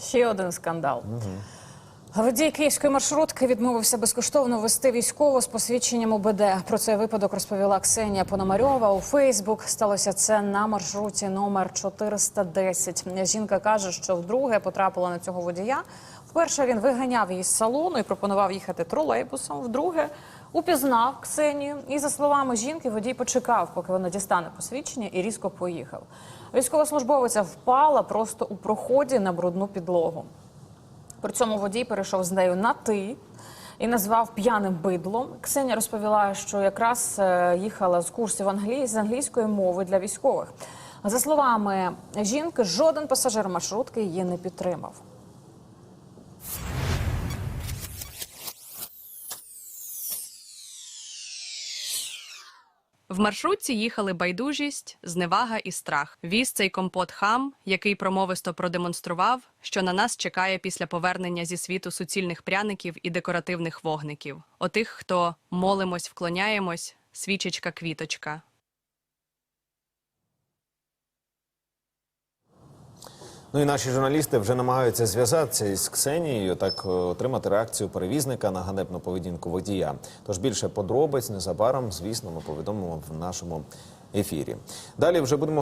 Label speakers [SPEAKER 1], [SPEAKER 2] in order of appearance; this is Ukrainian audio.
[SPEAKER 1] Ще один скандал. Водій київської маршрутки відмовився безкоштовно вести військову з посвідченням УБД. Про цей випадок розповіла Ксенія Пономарьова у Фейсбук. Сталося це на маршруті номер 410. Жінка каже, що вдруге потрапила на цього водія. Вперше він виганяв її з салону і пропонував їхати тролейбусом. Вдруге упізнав Ксенію. І за словами жінки, водій почекав, поки вона дістане посвідчення, і різко поїхав. Військовослужбовиця впала просто у проході на брудну підлогу. При цьому водій перейшов з нею на ти і назвав п'яним бидлом. Ксенія розповіла, що якраз е, їхала з курсів англії з англійської мови для військових. За словами жінки, жоден пасажир маршрутки її не підтримав.
[SPEAKER 2] В маршрутці їхали байдужість, зневага і страх. Віз цей компот хам, який промовисто продемонстрував, що на нас чекає після повернення зі світу суцільних пряників і декоративних вогників. Отих, хто молимось, вклоняємось, свічечка квіточка.
[SPEAKER 3] Ну і наші журналісти вже намагаються зв'язатися із Ксенією, так е, отримати реакцію перевізника на ганебну поведінку водія. Тож більше подробиць незабаром, звісно, ми повідомимо в нашому ефірі. Далі вже будемо.